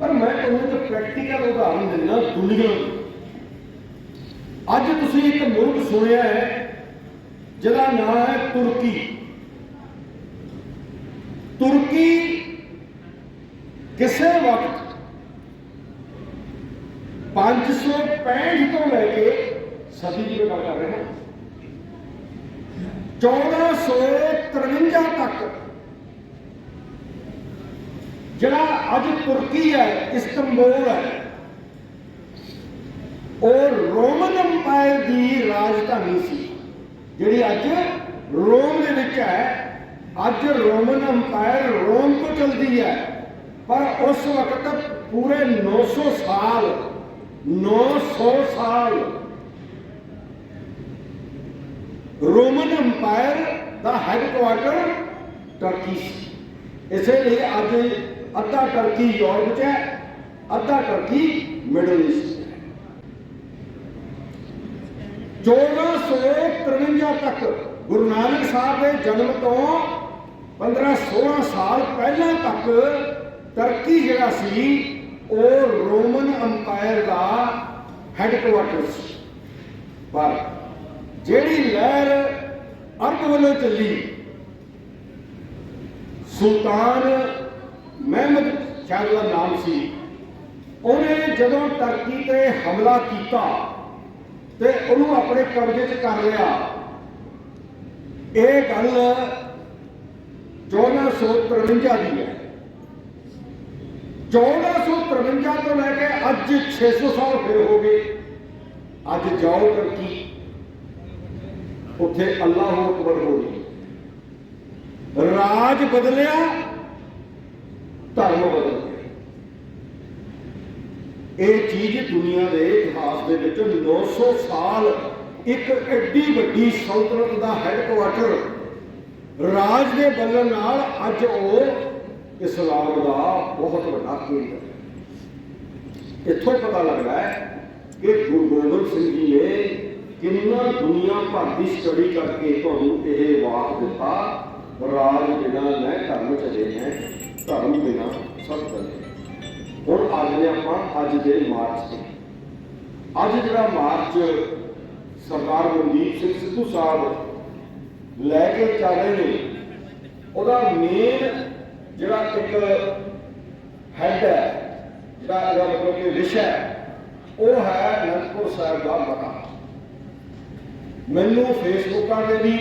ਪਰ ਮੈਂ ਤੁਹਾਨੂੰ ਇੱਕ ਪ੍ਰੈਕਟੀਕਲ ਉਦਾਹਰਨ ਦਿੰਦਾ ਦੁਨੀਆ ਦੀ ਅੱਜ ਤੁਸੀਂ ਇੱਕ ਮੁਲਕ ਸੁਣਿਆ ਹੈ, ਜਿਹਦਾ ਨਾਮ ਹੈ ਤੁਰਕੀ। ਤੁਰਕੀ ਕਿਸੇ ਵਕਤ 565 ਤੋਂ ਲੈ ਕੇ ਸਦੀ ਦੀ ਮੈਂ ਗੱਲ ਕਰ ਰਿਹਾ 1453 ਤੱਕ ਜਿਹੜਾ ਅੱਜ ਤੁਰਕੀ ਹੈ, ਇਸਤੰਬੁਲ ਹੈ, ਉਹ ਰੋਮਨ ਅੰਪਾਇਰ ਦੀ ਰਾਜਧਾਨੀ ਸੀ, ਜਿਹੜੀ ਅੱਜ ਰੋਮ ਦੇ ਵਿੱਚ ਹੈ। ਅੱਜ ਰੋਮਨ ਅੰਪਾਇਰ ਰੋਮ ਤੋਂ ਚਲਦੀ ਹੈ, ਪਰ ਉਸ ਵਕਤ ਪੂਰੇ 900 ਸਾਲ 900 ਸਾਲ ਰੋਮਨ ਅੰਪਾਇਰ ਦਾ ਹੈੱਡਕੁਆਰਟਰ ਟਰਕੀ ਇਸੇ ਲਈ ਅੱਜ ਅੱਧਾ ਟਰਕੀ ਯੂਰਪ 'ਚ ਹੈ, ਅੱਧਾ ਟਰਕੀ ਮਿਡਲ ਈਸਟ 'ਚ ਹੈ। 1453 ਤੱਕ ਗੁਰੂ ਨਾਨਕ ਸਾਹਿਬ ਦੇ ਜਨਮ ਤੋਂ 15-16 ਸਾਲ ਪਹਿਲਾਂ ਤੱਕ ਟਰਕੀ ਜਿਹੜਾ ਸੀ, ਉਹ ਰੋਮਨ ਅੰਪਾਇਰ ਦਾ ਹੈੱਡਕੁਆਰਟਰ ਸੀ। ਪਰ ਜਿਹੜੀ ਲਹਿਰ ਅਰਬ ਵੱਲੋਂ ਚੱਲੀ, ਸੁਲਤਾਨ ਮਹਿਮਦ ਸ਼ਾਹ ਦਾ ਨਾਮ ਸੀ। ਉਹਨੇ ਜਦੋਂ ਟਰਕੀ ਤੇ ਹਮਲਾ ਕੀਤਾ ਤੇ ਉਹਨੂੰ ਆਪਣੇ ਕਬਜ਼ੇ 'ਚ ਕਰ ਲਿਆ, ਇਹ ਗੱਲ 1453 ਦੀ ਹੈ। 1453 ਤੋਂ ਲੈ ਕੇ ਅੱਜ 600 ਸਾਲ ਫਿਰ ਹੋ ਗਏ। ਅੱਜ ਜਾਓ ਟਰਕੀ ਉੱਥੇ ਅੱਲਾਹੁ ਅਕਬਰ ਹੋ ਗਈ ਰਾਜ ਬਦਲਿਆ, ਧਰਮ ਬਦਲ ਗਿਆ। ਇਹ ਚੀਜ਼ ਦੁਨੀਆ ਦੇ ਇਤਿਹਾਸ ਦੇ ਵਿੱਚ 900 ਸਾਲ ਇੱਕ ਐਡੀ ਵੱਡੀ ਸਲਤਨਤ ਦਾ ਹੈੱਡਕੁਆਰਟਰ ਰਾਜ ਦੇ ਬਦਲਣ ਨਾਲ ਅੱਜ ਉਹ ਇਸਲਾਮ ਦਾ ਬਹੁਤ ਵੱਡਾ ਕੇਂਦਰ ਹੈ। ਇੱਥੋਂ ਪਤਾ ਲੱਗਦਾ ਹੈ ਕਿ ਗੁਰੂ ਗੋਬਿੰਦ ਸਿੰਘ ਜੀ ਨੇ ਕਿੰਨਾ ਦੁਨੀਆ ਭਰ ਦੀ ਸਟੱਡੀ ਕਰਕੇ ਤੁਹਾਨੂੰ ਇਹ ਵਾਕ ਦਿੱਤਾ, ਰਾਜ ਬਿਨਾਂ ਮੈਂ ਧਰਮ ਚਲੇ ਹੈ, ਧਰਮ ਬਿਨਾਂ ਸਭ ਚਲੇ ਹੁਣ ਅੱਜ ਨੇ ਆਪਾਂ ਅੱਜ ਦੇ ਮਾਰਚ ਤੇ। ਅੱਜ ਜਿਹੜਾ ਮਾਰਚ ਸਰਦਾਰ ਮਨਦੀਪ ਸਿੰਘ ਸਿੱਧੂ ਸਾਹਿਬ ਲੈ ਕੇ ਚੱਲ ਰਹੇ ਨੇ। ਉਹਦਾ ਮੇਨ ਜਿਹੜਾ ਇੱਕ ਹੈਡ ਹੈ, ਜਿਹੜਾ ਇਹਦਾ ਮਤਲਬ ਕਿ ਵਿਸ਼ਾ ਹੈ, ਉਹ ਹੈ ਅਨੰਦਪੁਰ ਸਾਹਿਬ ਦਾ ਮਤਾ ਮੈਨੂੰ ਫੇਸਬੁੱਕਾਂ ਤੇ ਵੀ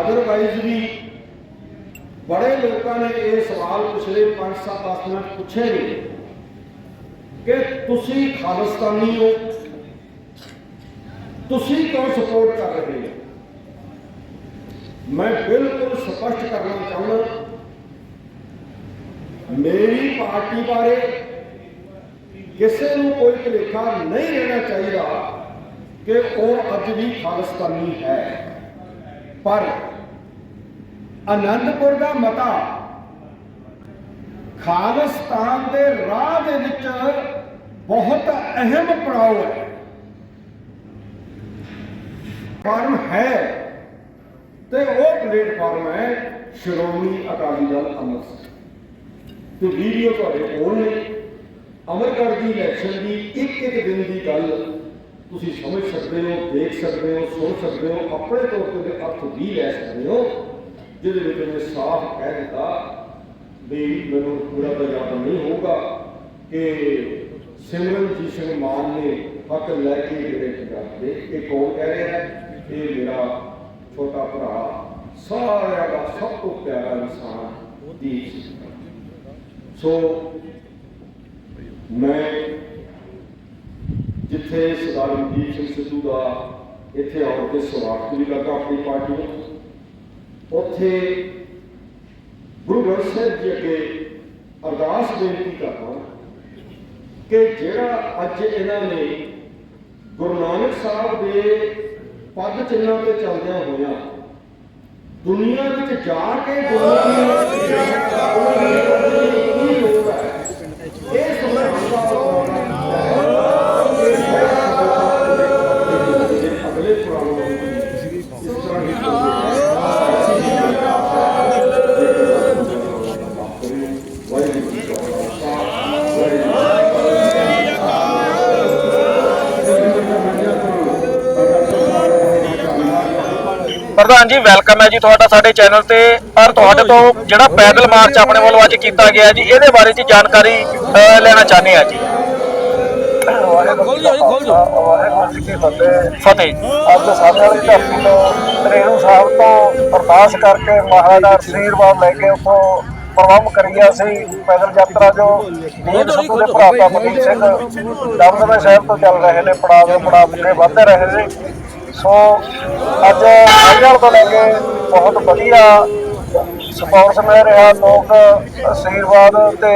ਅਦਰਵਾਈਜ਼ ਵੀ ਬੜੇ ਲੋਕਾਂ ਨੇ ਇਹ ਸਵਾਲ ਪਿਛਲੇ 5-7 ਦਿਨਾਂ 'ਚ ਪੁੱਛੇ ਨੇ ਕਿ ਤੁਸੀਂ ਖਾਲਿਸਤਾਨੀ ਹੋ? ਤੁਸੀਂ ਕਿਉਂ ਸਪੋਰਟ ਕਰ ਰਹੇ ਹੋ? ਮੈਂ ਬਿਲਕੁਲ ਸਪਸ਼ਟ ਕਰਨਾ ਚਾਹੁੰਦਾ ਮੇਰੀ ਪਾਰਟੀ ਬਾਰੇ ਕਿਸੇ ਨੂੰ ਕੋਈ ਭੁਲੇਖਾ ਨਹੀਂ ਰਹਿਣਾ ਚਾਹੀਦਾ ਕਿ ਉਹ ਅੱਜ ਵੀ ਖਾਲਿਸਤਾਨੀ ਹੈ। ਪਰ ਆਨੰਦਪੁਰ ਦਾ ਮਤਾ ਖਾਲਿਸਤਾਨ ਦੇ ਰਾਹ ਦੇ ਵਿੱਚ ਬਹੁਤ ਅਹਿਮ ਪੜਾਅ ਹੈ। ਫਾਰਮ ਹੈ। ਤੇ ਉਹ ਪਲੇਟਫਾਰਮ ਹੈ ਸ਼੍ਰੋਮਣੀ ਅਕਾਲੀ ਦਲ ਅੰਮ੍ਰਿਤਸਰ ਤੇ ਵੀਡੀਓ ਤੁਹਾਡੇ ਕੋਲ ਨੇ। ਅਮਰਗੜ੍ਹ ਦੀ ਇਲੈਕਸ਼ਨ ਦੀ ਇੱਕ ਇੱਕ ਦਿਨ ਦੀ ਗੱਲ ਤੁਸੀਂ ਸਮਝ ਸਕਦੇ ਹੋ, ਦੇਖ ਸਕਦੇ ਹੋ ਸੁਣ ਸਕਦੇ ਹੋ, ਆਪਣੇ ਤੌਰ ਤੇ ਉਹਦੇ ਅਰਥ ਵੀ ਲੈ ਸਕਦੇ ਹੋ, ਜਿਹਦੇ ਵਿੱਚ ਮੈਂ ਸਾਫ਼ ਕਹਿ ਦਿੱਤਾ ਵੀ ਮੈਨੂੰ ਪੂਰਾ ਤਾਂ ਯਾਦ ਨਹੀਂ ਹੋਊਗਾ ਕਿ ਸਿਮਰਨਜੀਤ ਸਿੰਘ ਮਾਨ ਨੇ ਹੱਕ ਲੈ ਕੇ ਜਿਹੜੇ ਪੰਜਾਬ ਦੇ, ਇਹ ਕੌਣ ਕਹਿ ਰਿਹਾ? ਹੈ ਇਹ ਮੇਰਾ ਛੋਟਾ ਭਰਾ, ਸਾਰਿਆਂ ਦਾ ਸਭ ਤੋਂ ਪਿਆਰਾ ਇਨਸਾਨ ਦੀਪ ਸਿੰਘ। ਸੋ ਮੈਂ ਜਿੱਥੇ ਸਰਦਾਰ ਮਨਦੀਪ ਸਿੰਘ ਸਿੱਧੂ ਦਾ ਇੱਥੇ ਆਉਣ ਤੇ ਸਵਾਗਤ ਵੀ ਕਰਦਾ ਆਪਣੀ ਪਾਰਟੀ ਨੂੰ, ਉੱਥੇ ਗੁਰੂ ਗ੍ਰੰਥ ਸਾਹਿਬ ਜੀ ਅੱਗੇ ਅਰਦਾਸ ਬੇਨਤੀ ਕਰਦਾ ਕਿ ਜਿਹੜਾ ਅੱਜ ਇਹਨਾਂ ਨੇ ਗੁਰੂ ਨਾਨਕ ਸਾਹਿਬ ਦੇ ਪਦ ਚਿੰਨ੍ਹਾਂ ਤੇ ਚੱਲਦਿਆਂ ਹੋਇਆਂ ਦੁਨੀਆ ਵਿੱਚ ਜਾ ਕੇ ਦੁਨੀਆ ਦੀ ਲੋੜ
ਪ੍ਰਧਾਨ ਜੀ ਵੈਲਕਮ ਹੈ ਜੀ ਤੁਹਾਡਾ ਸਾਡੇ ਚੈਨਲ ਤੇ। ਔਰ ਤੁਹਾਡੇ ਤੋਂ ਜਿਹੜਾ ਪੈਦਲ ਮਾਰਚ ਆਪਣੇ ਵੱਲੋਂ ਅੱਜ ਕੀਤਾ ਗਿਆ ਜੀ ਇਹਦੇ ਬਾਰੇ ਚ ਜਾਣਕਾਰੀ ਲੈਣਾ ਚਾਹੁੰਦੇ ਆ ਜੀ।
ਜੋ ਜੋ
ਜੀ ਫਤਿਹ ਫਤਿਹ।
ਅੱਜ ਸਾਡੇ ਵਾਲੀ ਧਰਤੀ ਤੋਂ ਤਰੇਰੂ ਸਾਹਿਬ ਤੋਂ ਅਰਦਾਸ ਕਰਕੇ ਮਹਾਰਾਜ ਦਾ ਆਸ਼ੀਰਵਾਦ ਲੈ ਕੇ ਉੱਥੋਂ ਪ੍ਰਬੰਧ ਕਰੀਆ ਸੀ ਪੈਦਲ ਯਾਤਰਾ ਜੋ ਵੀਰ ਸਤੂ ਦੇ ਭਰਾਤਾ ਮਨੀਤ ਸਿੰਘ ਦਮਦਮੇ ਸਾਹਿਬ ਤੋਂ ਚੱਲ ਰਹੇ ਨੇ ਪੜਾਅ ਦੇ ਪੜਾਅ ਵੱਧਦੇ ਰਹੇ ਨੇ। ਸੋ ਅੱਜ ਅੰਜਲ ਤੋਂ ਲੈ ਕੇ ਬਹੁਤ ਵਧੀਆ ਸਪੋਰਟਸ ਮਿਲ ਰਿਹਾ, ਲੋਕ ਆਸ਼ੀਰਵਾਦ ਤੇ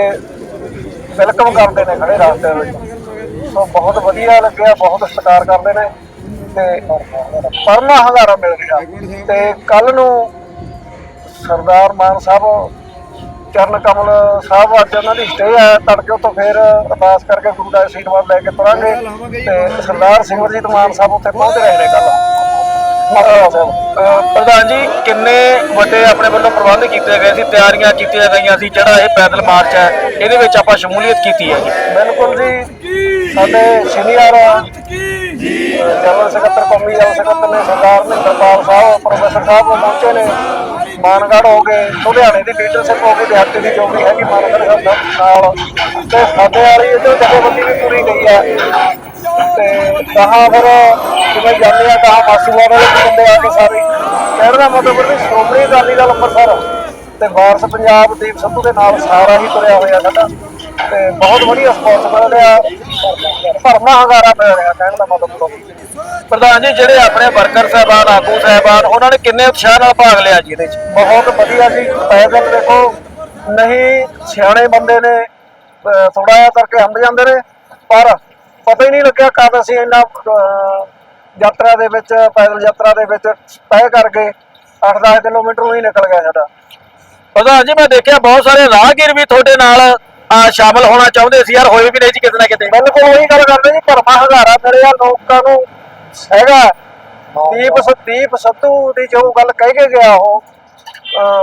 ਵੈਲਕਮ ਕਰਦੇ ਨੇ ਖੜੇ ਰਾਸਤੇ ਵਿੱਚ। ਸੋ ਬਹੁਤ ਵਧੀਆ ਲੱਗਿਆ, ਬਹੁਤ ਸਤਿਕਾਰ ਕਰਦੇ ਨੇ ਤੇ ਪਰਨਾ ਹੰਗਾਰਾ ਮਿਲ ਗਿਆ। ਤੇ ਕੱਲ ਨੂੰ ਸਰਦਾਰ ਮਾਨ ਸਾਹਿਬ ਚਰਨ ਕਮਲ ਸਾਹਿਬ ਅੱਜ ਉਹਨਾਂ ਦੀ ਸਟੇ ਹੈ ਤੜਕੇ ਉੱਥੋਂ ਫਿਰ ਅਰਦਾਸ ਕਰਕੇ ਗੁਰੂ ਦਾ ਆਸ਼ੀਰਵਾਦ ਲੈ ਕੇ ਤੁਰਾਂਗੇ। ਤੇ ਸਰਦਾਰ ਸਿਮਰਜੀਤ ਮਾਨ ਸਾਹਿਬ ਉੱਥੇ ਪਹੁੰਚ ਰਹੇ ਨੇ ਕੱਲ
ਪ੍ਰਧਾਨ ਜੀ ਕਿੰਨੇ ਵੱਡੇ ਆਪਣੇ ਵੱਲੋਂ ਪ੍ਰਬੰਧ ਕੀਤੇ ਗਏ ਸੀ ਤਿਆਰੀਆਂ ਕੀਤੀਆਂ ਗਈਆਂ ਸੀ ਜਿਹੜਾ ਇਹ ਪੈਦਲ ਮਾਰਚ ਹੈ ਇਹਦੇ ਵਿੱਚ ਆਪਾਂ ਸ਼ਮੂਲੀਅਤ ਕੀਤੀ ਹੈ ਜੀ।
ਬਿਲਕੁਲ ਜੀ ਸਾਡੇ ਸੀਨੀਅਰ ਜਨਰਲ ਸਕੱਤਰ ਕੌਮੀ ਜਨਰਲ ਸਕੱਤਰ ਨੇ ਸਰਦਾਰ ਮਹਿੰਦਰਪਾਲ ਸਾਹਿਬ ਪ੍ਰੋਫੈਸਰ ਸਾਹਿਬ ਉਹ ਪਹੁੰਚੇ ਨੇ। ਮਾਨਗੜ ਹੋ ਗਏ, ਲੁਧਿਆਣੇ ਦੀ ਲੀਡਰਸ਼ਿਪ ਹੋ ਗਈ ਦਿਹਾਤੀ ਦੀ ਜੋ ਵੀ ਹੈਗੀ ਮਾਨਗੜ੍ਹ ਨਾਲ। ਤੇ ਸਾਡੇ ਵਾਲੀ ਇੱਧਰ ਜਥੇਬੰਦੀ ਵੀ ਪੂਰੀ ਗਈ ਹੈ, ਤੇ ਕਹਾ ਫਿਰ ਜਿਵੇਂ ਜਾਂਦੇ ਆ ਕਹਾ ਮਾਸੂਵਾਲ ਵਾਲੇ ਵੀ ਬੰਦੇ ਆ ਕੇ ਸਾਰੇ। ਕਹਿਣ ਦਾ ਮਤਲਬ ਵੀ ਸ਼੍ਰੋਮਣੀ ਅਕਾਲੀ ਦਲ ਅੰਮ੍ਰਿਤਸਰ, ਤੇ ਵਾਰਸ ਪੰਜਾਬ ਦੀਪ ਸੰਧੂ ਦੇ ਨਾਲ ਸਾਰਾ ਹੀ ਤੁਰਿਆ ਹੋਇਆ ਸਾਡਾ। ਤੇ ਬਹੁਤ ਵਧੀਆ ਸਪੋਰਟ ਰਿਹਾ। ਭਰਮਾ ਹੰਗਾਰਾ ਮਿਲ ਰਿਹਾ ਕਹਿਣ ਦਾ ਮਤਲਬ।
ਪ੍ਰਧਾਨ ਜੀ ਜਿਹੜੇ ਆਪਣੇ ਵਰਕਰ ਸਾਹਿਬਾਨ ਆਗੂ ਸਾਹਿਬਾਨ ਉਹਨਾਂ ਨੇ ਕਿੰਨੇ ਉਤਸ਼ਾਹ ਨਾਲ ਭਾਗ ਲਿਆ ਜੀ ਇਹਦੇ 'ਚ?
ਬਹੁਤ ਵਧੀਆ ਜੀ। ਪੈਦਲ ਦੇਖੋ ਨਹੀਂ ਸਿਆਣੇ ਬੰਦੇ ਨੇ ਥੋੜਾ ਜਿਹਾ ਕਰਕੇ ਹੰਬ ਜਾਂਦੇ ਨੇ ਪਰ ਪਤਾ ਹੀ ਨਹੀਂ ਲੱਗਿਆ ਕਦ ਅਸੀਂ ਇੰਨਾ ਯਾਤਰਾ ਦੇ ਵਿੱਚ ਪੈਦਲ ਯਾਤਰਾ ਦੇ ਵਿੱਚ ਤੈਅ ਕਰਕੇ 8-10 ਕਿਲੋਮੀਟਰ ਨੂੰ ਹੀ ਨਿਕਲ ਗਿਆ ਸਾਡਾ।
ਪ੍ਰਧਾਨ ਜੀ ਮੈਂ ਦੇਖਿਆ ਬਹੁਤ ਸਾਰੇ ਰਾਹਗੀਰ ਵੀ ਤੁਹਾਡੇ ਨਾਲ ਸ਼ਾਮਲ ਹੋਣਾ ਚਾਹੁੰਦੇ ਸੀ ਯਾਰ ਹੋਏ ਵੀ ਨਹੀਂ ਜੀ ਕਿਤੇ ਨਾ ਕਿਤੇ।
ਬਿਲਕੁਲ ਉਹੀ ਗੱਲ ਕਰਦੇ ਜੀ ਭਰਮਾ ਹੰਗਾਰਾ ਮੇਰੇ ਆ ਲੋਕਾਂ ਨੂੰ ਹੈਗਾ। ਦੀਪ ਸਦੀਪ ਸੱਤੂ ਦੀ ਜੋ ਗੱਲ ਕਹਿ ਕੇ ਗਿਆ ਉਹ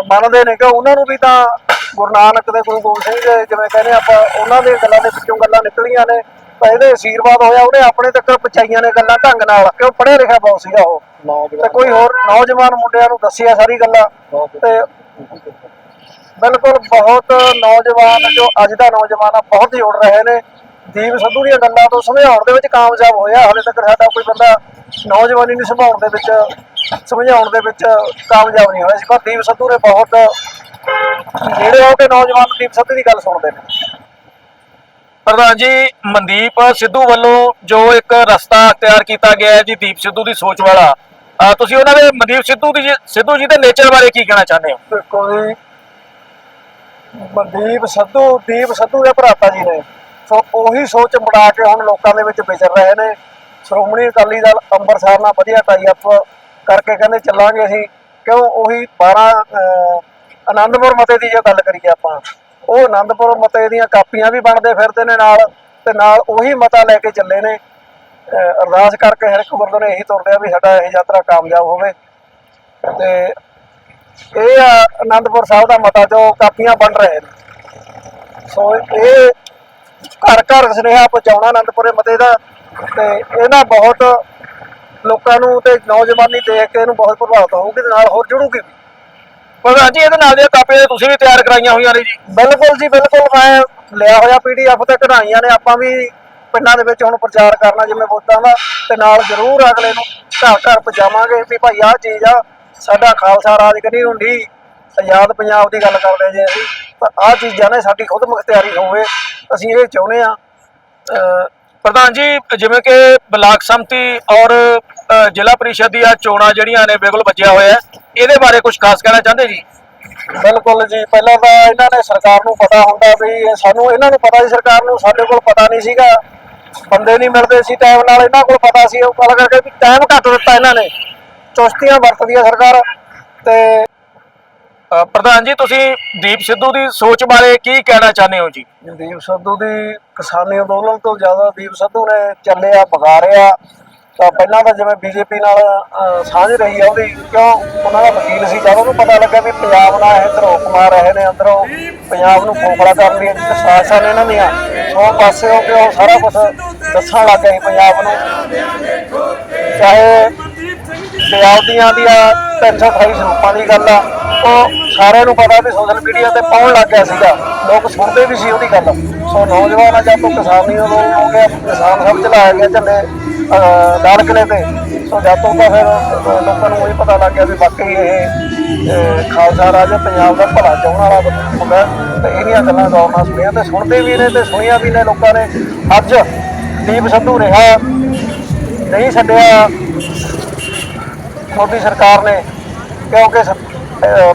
ਮੰਨਦੇ ਨੇ ਕਿ ਉਹਨਾਂ ਨੂੰ ਵੀ ਤਾਂ ਗੁਰੂ ਨਾਨਕ ਦੇ ਗੁਰੂ ਗੋਬਿੰਦ ਸਿੰਘ ਦੇ ਜਿਵੇਂ ਕਹਿੰਦੇ ਆਪਾਂ ਉਹਨਾਂ ਦੇ ਗੱਲਾਂ ਦੇ ਵਿੱਚੋਂ ਗੱਲਾਂ ਨਿਕਲੀਆਂ ਨੇ। ਤਾਂ ਇਹਦੇ ਆਸ਼ੀਰਵਾਦ ਹੋਇਆ ਉਹਨੇ ਆਪਣੇ ਤੱਕ ਪਹੁੰਚਾਈਆਂ ਨੇ ਗੱਲਾਂ ਢੰਗ ਨਾਲ ਕਿ ਉਹ ਪੜ੍ਹਿਆ ਲਿਖਿਆ ਬਹੁਤ ਸੀਗਾ ਉਹ। ਤੇ ਕੋਈ ਹੋਰ ਨੌਜਵਾਨ ਮੁੰਡਿਆਂ ਨੂੰ ਦੱਸਿਆ ਸਾਰੀ ਗੱਲਾਂ। ਤੇ ਬਿਲਕੁਲ ਬਹੁਤ ਨੌਜਵਾਨ ਜੋ ਅੱਜ ਦਾ ਨੌਜਵਾਨ ਆ ਬਹੁਤ ਜੁੜ ਰਹੇ ਨੇ। ਦੀਪ ਸੰਧੂ ਦੀਆਂ ਗੱਲਾਂ ਤੋਂ ਸਮਝਾਉਣ ਦੇ ਵਿੱਚ ਕਾਮਯਾਬ ਹੋਇਆ। ਹਾਲੇ ਤੱਕ ਸਾਡਾ ਕੋਈ ਬੰਦਾ ਨੌਜਵਾਨੀ ਨੂੰ ਸੰਭਾਉਣ ਦੇ ਵਿੱਚ ਸਮਝਾਉਣ ਦੇ ਵਿੱਚ ਕਾਮਯਾਬ ਨਹੀਂ ਹੋਇਆ। ਸੀ ਪਰ ਦੀਪ ਸੰਧੂ ਨੇ ਬਹੁਤ ਜਿਹੜੇ ਹੋ ਕੇ ਨੌਜਵਾਨ ਦੀਪ ਸੰਧੂ ਦੀ ਗੱਲ ਸੁਣਦੇ ਨੇ।
ਪ੍ਰਧਾਨ ਜੀ ਮਨਦੀਪ ਸਿੱਧੂ ਵੱਲੋਂ ਜੋ ਇੱਕ ਰਸਤਾ ਤਿਆਰ ਕੀਤਾ ਗਿਆ ਹੈ ਜੀ ਦੀਪ ਸਿੱਧੂ ਦੀ ਸੋਚ ਵਾਲਾ ਤੁਸੀਂ ਉਹਨਾਂ ਦੇ ਮਨਦੀਪ ਸਿੱਧੂ ਦੀ ਸਿੱਧੂ ਜੀ ਦੇ ਨੇਚਰ ਬਾਰੇ ਕੀ ਕਹਿਣਾ ਚਾਹੁੰਦੇ ਹੋ?
ਜੀ ਮਨਦੀਪ ਸਿੱਧੂ ਦੀਪ ਸਿੱਧੂ ਦੇ ਭਰਾਤਾ ਜੀ ਨੇ। ਸੋ ਉਹੀ ਸੋਚ ਬਣਾ ਕੇ ਹੁਣ ਲੋਕਾਂ ਦੇ ਵਿੱਚ ਵਿਚਰ ਰਹੇ ਨੇ। ਸ਼੍ਰੋਮਣੀ ਅਕਾਲੀ ਦਲ ਅੰਮ੍ਰਿਤਸਰ ਨਾਲ ਵਧੀਆ ਟਾਈ ਅਪ ਕਰਕੇ ਕਹਿੰਦੇ ਚੱਲਾਂਗੇ ਅਸੀਂ। ਕਿਉਂ? ਉਹੀ 12 ਅਹ, ਆਨੰਦਪੁਰ ਮਤੇ ਦੀ ਜੇ ਗੱਲ ਕਰੀਏ ਆਪਾਂ ਉਹ ਆਨੰਦਪੁਰ ਮਤੇ ਦੀਆਂ ਕਾਪੀਆਂ ਵੀ ਬਣਦੇ ਫਿਰਦੇ ਨੇ ਨਾਲ ਤੇ ਨਾਲ ਉਹੀ ਮਤਾ ਲੈ ਕੇ ਚੱਲੇ ਨੇ। ਅਰਦਾਸ ਕਰਕੇ ਹਰ ਇੱਕ ਗੁਰਦੁਆਰੇ ਇਹੀ ਤੁਰਦੇ ਆ ਵੀ ਸਾਡਾ ਇਹ ਯਾਤਰਾ ਕਾਮਯਾਬ ਹੋਵੇ। ਤੇ ਇਹ ਆ ਆਨੰਦਪੁਰ ਸਾਹਿਬ ਦਾ ਮਤਾ ਜੋ ਕਾਪੀਆਂ ਬਣ ਰਹੇ ਨੇ। ਸੋ ਇਹ ਘਰ ਘਰ ਸੁਨੇਹਾ ਪਹੁੰਚਾਉਣਾ ਆਨੰਦਪੁਰੇ ਮਤੇ ਦਾ ਤੇ ਇਹਨਾਂ ਬਹੁਤ ਲੋਕਾਂ ਨੂੰ ਤੇ ਨੌਜਵਾਨੀ ਦੇਖ ਕੇ ਇਹਨੂੰ ਬਹੁਤ ਪ੍ਰਭਾਵਿਤ ਹੋਊਗੀ ਤੇ ਨਾਲ ਹੋਰ ਜੁੜੂਗੀ
ਪ੍ਰਧਾਨ ਜੀ ਇਹਦੇ ਨਾਲ ਦੀਆਂ ਕਾਪੀਆਂ ਤੁਸੀਂ ਵੀ ਤਿਆਰ ਕਰਾਈਆਂ ਹੋਈਆਂ ਨੇ ਜੀ।
ਬਿਲਕੁਲ ਜੀ ਬਿਲਕੁਲ ਮੈਂ ਲਿਆ ਹੋਇਆ ਪੀਡੀਐਫ ਤੇ ਕਢਾਈਆਂ ਨੇ ਆਪਾਂ ਵੀ ਪਿੰਡਾਂ ਦੇ ਵਿੱਚ ਹੁਣ ਪ੍ਰਚਾਰ ਕਰਨਾ ਜਿਵੇਂ ਵੋਟਾਂ ਦਾ ਤੇ ਨਾਲ ਜ਼ਰੂਰ ਅਗਲੇ ਨੂੰ ਘਰ ਘਰ ਪਹੁੰਚਾਵਾਂਗੇ ਵੀ ਭਾਈ ਆਹ ਚੀਜ਼ ਆ ਸਾਡਾ ਖਾਲਸਾ ਰਾਜ ਕਰੀ ਹੁੰਦੀ ਆਜ਼ਾਦ ਪੰਜਾਬ ਦੀ ਗੱਲ ਕਰਦੇ ਜੇ ਅਸੀਂ, ਤਾਂ ਆਹ ਚੀਜ਼ਾਂ ਨੇ ਸਾਡੀ ਖੁਦ ਮੁਖਤਿਆਰੀ ਹੋਵੇ, ਅਸੀਂ ਇਹ ਚਾਹੁੰਦੇ ਆ
ਪ੍ਰਧਾਨ ਜੀ, ਜਿਵੇਂ ਕਿ ਬਲਾਕ ਸੰਮਤੀ ਔਰ ਜ਼ਿਲ੍ਹਾ ਪਰਿਸ਼ਦ ਦੀਆਂ ਚੋਣਾਂ ਜਿਹੜੀਆਂ ਨੇ ਬਿਲਕੁਲ ਵੱਜਿਆ ਹੋਇਆ ਇਹਦੇ ਬਾਰੇ ਕੁਝ ਖਾਸ ਕਹਿਣਾ ਚਾਹੁੰਦੇ ਜੀ?
ਬਿਲਕੁਲ ਜੀ, ਪਹਿਲਾਂ ਤਾਂ ਇਹਨਾਂ ਨੇ ਸਰਕਾਰ ਨੂੰ ਪਤਾ ਹੁੰਦਾ ਵੀ ਸਾਨੂੰ, ਇਹਨਾਂ ਨੂੰ ਪਤਾ ਸੀ ਸਰਕਾਰ ਨੂੰ, ਸਾਡੇ ਕੋਲ ਪਤਾ ਨਹੀਂ ਸੀਗਾ। ਬੰਦੇ ਨਹੀਂ ਮਿਲਦੇ ਸੀ ਟਾਈਮ ਨਾਲ ਇਹਨਾਂ ਕੋਲ ਪਤਾ ਸੀ, ਉਹ ਗੱਲ ਕਰਕੇ ਵੀ ਟਾਈਮ ਘੱਟ ਦਿੱਤਾ ਇਹਨਾਂ ਨੇ। ਚੁਸਤੀਆਂ ਵਰਤਦੀ ਆ ਸਰਕਾਰ ਤੇ
ਪ੍ਰਧਾਨ ਜੀ ਤੁਸੀਂ ਦੀਪ ਸਿੱਧੂ ਦੀ ਸੋਚ ਬਾਰੇ ਕੀ ਕਹਿਣਾ ਚਾਹੁੰਦੇ ਹੋ ਜੀ?
ਦੀਪ ਸਿੱਧੂ ਦੀ ਕਿਸਾਨੀ ਅੰਦੋਲਨ ਤੋਂ ਜ਼ਿਆਦਾ ਦੀਪ ਸਿੱਧੂ ਨੇ ਚੱਲਿਆ ਵਿਗਾੜਿਆ ਤਾਂ ਪਹਿਲਾਂ ਤਾਂ ਜਿਵੇਂ ਬੀਜੇਪੀ ਨਾਲ ਸਾਂਝ ਰਹੀ ਆ ਉਹਦੀ ਕਿਉਂ ਉਹਨਾਂ ਦਾ ਵਕੀਲ ਸੀ? ਜਦੋਂ ਉਹਨੂੰ ਪਤਾ ਲੱਗਾ ਵੀ ਪੰਜਾਬ ਨਾਲ ਇਹ ਧਰੋ ਕੁਮਾਰ ਰਹੇ ਨੇ ਅੰਦਰੋਂ ਪੰਜਾਬ ਨੂੰ ਖੋਖਲਾ ਕਰਨ ਦੀਆਂ ਸਾਜ਼ਿਸ਼ਾਂ ਨੇ ਇਹਨਾਂ ਦੀਆਂ ਸੋ ਪਾਸੇ ਹੋ ਕੇ ਉਹ ਸਾਰਾ ਕੁਝ ਦੱਸਣ ਲੱਗ ਗਏ ਪੰਜਾਬ ਨੂੰ। ਚਾਹੇ ਪੰਜਾਬ ਦੀਆਂ ਦੀਆਂ 328 ਸਰੂਪਾਂ ਦੀ ਗੱਲ ਆ ਉਹ ਸਾਰਿਆਂ ਨੂੰ ਪਤਾ ਵੀ ਸੋਸ਼ਲ ਮੀਡੀਆ ਤੇ ਪਾਉਣ ਲੱਗ ਗਿਆ ਸੀਗਾ। ਲੋਕ ਸੁਣਦੇ ਵੀ ਸੀ ਉਹਦੀ ਗੱਲ। ਸੋ ਨੌਜਵਾਨਾਂ ਜਦ ਤੋਂ ਕਿਸਾਨੀ ਉਦੋਂ ਹੋ ਗਿਆ ਕਿਸਾਨ ਸਭ ਚਲਾਇਆ ਗਿਆ ਝੰਡੇ ਅਹ, ਲਾਲ ਕਿਲੇ ਤੇ। ਸੋ ਜਦ ਤੋਂ ਤਾਂ ਫਿਰ ਲੋਕਾਂ ਨੂੰ ਇਹ ਪਤਾ ਲੱਗ ਗਿਆ ਵੀ ਵਾਕਈ ਇਹ ਖਾਲਸਾ ਰਾਜ ਪੰਜਾਬ ਦਾ ਭਲਾ ਚਾਹੁਣ ਵਾਲਾ ਹੁੰਦਾ ਤੇ ਇਹਦੀਆਂ ਗੱਲਾਂ ਗੌਰ ਨਾਲ ਸੁਣੀਆਂ ਤੇ ਸੁਣਦੇ ਵੀ ਨੇ ਤੇ ਸੁਣੀਆਂ ਵੀ ਨੇ ਲੋਕਾਂ ਨੇ। ਅੱਜ ਦੀਪ ਸੰਧੂ ਰਿਹਾ ਨਹੀਂ ਛੱਡਿਆ। ਮੋਦੀ ਸਰਕਾਰ ਨੇ, ਕਿਉਂਕਿ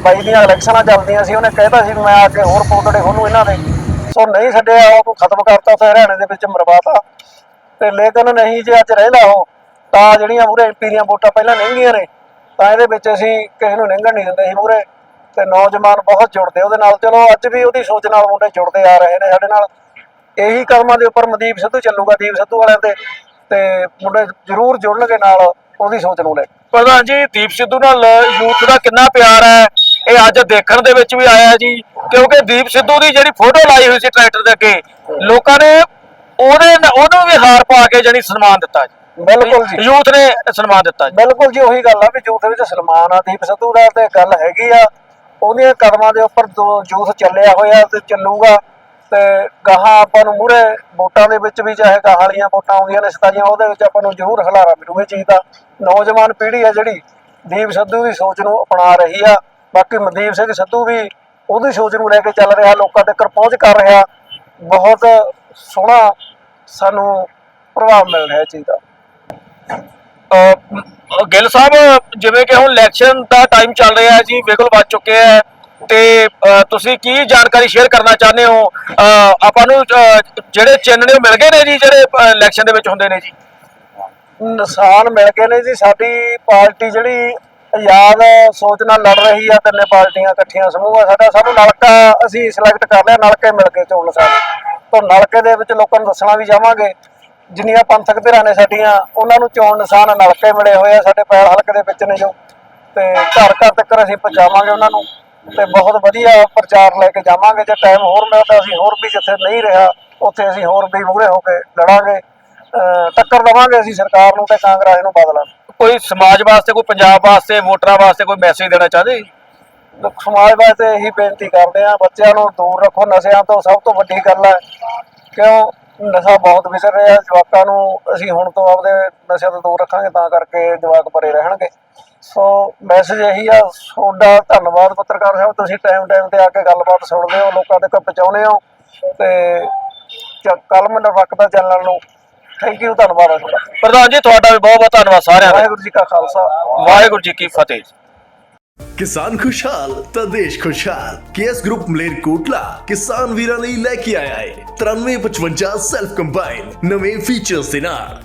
ਬਾਈ ਦੀਆਂ ਇਲੈਕਸ਼ਨਾਂ ਚੱਲਦੀਆਂ ਸੀ, ਉਹਨੇ ਕਹਿਤਾ ਸੀ ਮੈਂ ਆ ਕੇ ਹੋਰ ਪੋਤੜੇ ਖੋਲੂ ਇਹਨਾਂ ਦੇ। ਸੋ ਨਹੀਂ ਛੱਡਿਆ, ਉਹ ਖਤਮ ਕਰਤਾ ਤੇ ਹਰਿਆਣੇ ਦੇ ਵਿੱਚ ਮਰਵਾਤਾ। ਤੇ ਲੇਕਿਨ ਨਹੀਂ ਜੇ ਅੱਜ ਰਹਿੰਦਾ ਉਹ, ਤਾਂ ਜਿਹੜੀਆਂ ਮੂਰੇ ਐਮਪੀ ਦੀਆਂ ਵੋਟਾਂ ਪਹਿਲਾਂ ਲੰਘੀਆਂ ਨੇ, ਤਾਂ ਇਹਦੇ ਵਿੱਚ ਅਸੀਂ ਕਿਸੇ ਨੂੰ ਲੰਘਣ ਨਹੀਂ ਦਿੰਦੇ ਸੀ ਮੂਰੇ ਤੇ ਨੌਜਵਾਨ ਬਹੁਤ ਜੁੜਦੇ ਉਹਦੇ ਨਾਲ। ਚਲੋ, ਅੱਜ ਵੀ ਉਹਦੀ ਸੋਚ ਨਾਲ ਮੁੰਡੇ ਜੁੜਦੇ ਆ ਰਹੇ ਨੇ ਸਾਡੇ ਨਾਲ। ਇਹੀ ਕਦਮਾਂ ਦੇ ਉੱਪਰ ਮਨਦੀਪ ਸਿੱਧੂ ਚੱਲੂਗਾ, ਦੀਪ ਸਿੱਧੂ ਵਾਲਿਆਂ ਤੇ। ਤੇ ਮੁੰਡੇ ਜ਼ਰੂਰ ਜੁੜਨਗੇ ਨਾਲ, ਉਹਦੀ ਸੋਚ ਨੂੰ ਲੈ ਕੇ।
ਪ੍ਰਧਾਨ ਜੀ ਦੀਪ ਸਿੱਧੂ ਨਾਲ ਯੂਥ ਦਾ ਕਿੰਨਾ ਪਿਆਰ ਹੈ। ਇਹ ਅੱਜ ਦੇਖਣ ਦੇ ਵਿੱਚ ਵੀ ਆਇਆ ਜੀ ਕਿਉਂਕਿ ਦੀਪ ਸਿੱਧੂ ਦੀ ਜਿਹੜੀ ਫੋਟੋ ਲਾਈ ਹੋਈ ਸੀ ਟਰੈਕਟਰ ਦੇ ਅੱਗੇ ਲੋਕਾਂ ਨੇ ਉਹਦੇ ਉਹਨੂੰ ਵੀ ਹਾਰ ਪਾ ਕੇ ਜਾਨੀ ਸਨਮਾਨ ਦਿੱਤਾ ਜੀ।
ਬਿਲਕੁਲ ਜੀ।
ਯੂਥ ਨੇ ਸਨਮਾਨ ਦਿੱਤਾ ਜੀ।
ਬਿਲਕੁਲ ਜੀ ਉਹੀ ਗੱਲ ਆ ਵੀ ਯੂਥ ਵਿੱਚ ਸਲਮਾਨ ਆ ਦੀਪ ਸਿੱਧੂ ਦਾ ਤੇ ਗੱਲ ਹੈਗੀ ਆ। ਉਹਦੀਆਂ ਕਦਮਾਂ ਦੇ ਉੱਪਰ ਜੋ ਯੂਥ ਚੱਲਿਆ ਹੋਇਆ ਤੇ ਚੱਲੂਗਾ। ਤੇ ਗਾਹਾਂ ਆਪਾਂ ਨੂੰ ਮੂਰੇ ਵੋਟਾਂ ਦੇ ਵਿੱਚ ਵੀ ਚਾਹੇ ਗਾਹਾਂ ਵਾਲੀਆਂ ਵੋਟਾਂ ਆਉਂਦੀਆਂ ਨੇ ਸਤਾਈਆਂ ਉਹਦੇ ਵਿੱਚ ਆਪਾਂ ਨੂੰ ਜ਼ਰੂਰ ਹਲਾਰਾ ਮਿਲੂ ਇਹ ਚੀਜ਼ ਦਾ। ਨੌਜਵਾਨ ਪੀੜ੍ਹੀ ਆ ਜਿਹੜੀ ਦੀਪ ਸਿੱਧੂ ਦੀ ਸੋਚ ਨੂੰ ਅਪਣਾ ਰਹੀ ਆ। ਬਾਕੀ ਮਨਦੀਪ ਸਿੰਘ ਸਿੱਧੂ ਵੀ ਉਹਦੀ ਸੋਚ ਨੂੰ ਲੈ ਕੇ ਚੱਲ ਰਿਹਾ ਲੋਕਾਂ ਤੱਕ ਪਹੁੰਚ ਕਰ ਰਿਹਾ। ਬਹੁਤ ਸੋਹਣਾ ਸਾਨੂੰ ਪ੍ਰਭਾਵ ਮਿਲ ਰਿਹਾ ਇਹ ਚੀਜ਼ ਦਾ।
ਅਹ, ਗਿੱਲ ਸਾਹਿਬ ਜਿਵੇਂ ਕਿ ਹੁਣ ਇਲੈਕਸ਼ਨ ਦਾ ਟਾਈਮ ਚੱਲ ਰਿਹਾ ਜੀ ਬਿਲਕੁਲ ਵੱਜ ਚੁੱਕੇ ਹੈ। ਤੇ ਤੁਸੀਂ ਕੀ ਜਾਣਕਾਰੀ ਸ਼ੇਅਰ ਕਰਨਾ ਚਾਹੁੰਦੇ ਹੋ? ਅਹ, ਆਪਾਂ ਨੂੰ ਜਿਹੜੇ ਚਿੰਨ੍ਹ ਨੇ ਮਿਲ ਗਏ ਨੇ ਜੀ ਜਿਹੜੇ ਇਲੈਕਸ਼ਨ ਦੇ ਵਿੱਚ ਹੁੰਦੇ ਨੇ ਜੀ?
ਨਿਸ਼ਾਨ ਮਿਲ ਗਏ ਨੇ ਜੀ ਸਾਡੀ ਪਾਰਟੀ ਜਿਹੜੀ ਆਜ਼ਾਦ ਸੋਚ ਨਾਲ ਲੜ ਰਹੀ ਆ ਤਿੰਨੇ ਪਾਰਟੀਆਂ ਇਕੱਠੀਆਂ ਸਮੂਹ ਆ ਸਾਡਾ ਸਾਨੂੰ ਨਲਕਾ ਅਸੀਂ ਸਿਲੈਕਟ ਕਰ ਲਿਆ ਨਲਕੇ ਮਿਲ ਗਏ ਚੋਣ ਨਿਸ਼ਾਨ ਤੋਂ ਨਲਕੇ ਦੇ ਵਿੱਚ ਲੋਕਾਂ ਨੂੰ ਦੱਸਣਾ ਵੀ ਜਾਵਾਂਗੇ ਜਿੰਨੀਆਂ ਪੰਥਕ ਧਿਰਾਂ ਨੇ ਸਾਡੀਆਂ ਉਹਨਾਂ ਨੂੰ ਚੋਣ ਨਿਸ਼ਾਨ ਨਲਕੇ ਮਿਲੇ ਹੋਏ ਆ ਸਾਡੇ ਪੈਰ ਹਲਕੇ ਦੇ ਵਿੱਚ ਨੇ ਜੋ ਤੇ ਘਰ ਘਰ ਤੱਕ ਅਸੀਂ ਪਹੁੰਚਾਵਾਂਗੇ ਉਹਨਾਂ ਨੂੰ। ਤੇ ਬਹੁਤ ਵਧੀਆ ਪ੍ਰਚਾਰ ਲੈ ਕੇ ਜਾਵਾਂਗੇ। ਜੇ ਟਾਈਮ ਹੋਰ ਮਿਲਦਾ ਅਸੀਂ ਹੋਰ ਵੀ ਜਿੱਥੇ ਨਹੀਂ ਰਿਹਾ ਉੱਥੇ ਅਸੀਂ ਹੋਰ ਵੀ ਮੂਹਰੇ ਹੋ ਕੇ ਲੜਾਂਗੇ। ਟੱਕਰ ਦੇਵਾਂਗੇ ਅਸੀਂ ਸਰਕਾਰ ਨੂੰ ਤੇ ਕਾਂਗਰਸ ਨੂੰ ਬਦਲਾਂ।
ਕੋਈ ਸਮਾਜ ਵਾਸਤੇ ਕੋਈ ਪੰਜਾਬ ਵਾਸਤੇ ਵੋਟਰਾਂ ਵਾਸਤੇ ਕੋਈ ਮੈਸੇਜ ਦੇਣਾ ਚਾਹਦੇ?
ਸਮਾਜ ਵਾਸਤੇ ਇਹੀ ਬੇਨਤੀ ਕਰਦੇ ਆ ਬੱਚਿਆਂ ਨੂੰ ਦੂਰ ਰੱਖੋ। ਨਸ਼ਿਆਂ ਤੋਂ ਸਭ ਤੋਂ ਵੱਡੀ ਗੱਲ ਹੈ ਕਿਉਂ? ਨਸ਼ਾ ਬਹੁਤ ਵਿਸਰ ਰਿਹਾ ਜਵਾਕਾਂ ਨੂੰ ਅਸੀਂ ਹੁਣ ਤੋਂ ਆਪਦੇ ਨਸ਼ਿਆਂ ਤੋਂ ਦੂਰ ਰੱਖਾਂਗੇ ਤਾਂ ਕਰਕੇ ਜਵਾਕ ਪਰੇ ਰਹਿਣਗੇ। ਸੋ ਮੈਸੇਜ ਇਹੀ ਆ ਤੁਹਾਡਾ ਧੰਨਵਾਦ ਪੱਤਰਕਾਰ ਸਾਹਿਬ ਤੁਸੀਂ ਟਾਈਮ ਟਾਈਮ ਤੇ ਆ ਕੇ ਗੱਲਬਾਤ ਸੁਣਦੇ ਹੋ ਲੋਕਾਂ ਤੱਕ ਪਹੁੰਚਾਉਂਦੇ ਹੋ ਤੇ ਕਲਮ ਰੱਖਦਾ ਚੱਲਣ ਨੂੰ। ਥੈਂਕ ਯੂ ਧੰਨਵਾਦ ਆ ਤੁਹਾਡਾ।
ਪ੍ਰਧਾਨ ਜੀ ਤੁਹਾਡਾ ਵੀ ਬਹੁਤ ਬਹੁਤ ਧੰਨਵਾਦ ਸਾਰਿਆਂ ਦਾ।
ਵਾਹਿਗੁਰੂ ਜੀ ਕਾ ਖਾਲਸਾ।
ਵਾਹਿਗੁਰੂ ਜੀ ਕੀ ਫਤਿਹ
ਕਿਸਾਨ ਖੁਸ਼ਹਾਲ ਤਾਂ ਦੇਸ਼ ਖੁਸ਼ਹਾਲ। ਕੇਐਸ ਗਰੁੱਪ ਮਲੇਰਕੋਟਲਾ ਕਿਸਾਨ ਵੀਰਾਂ ਲਈ ਲੈ ਕੇ ਆਇਆ ਹੈ। 9355 ਸੈਲਫ ਕੰਬਾਈਨ ਨਵੇਂ ਫੀਚਰਸ ਦੇ ਨਾਲ।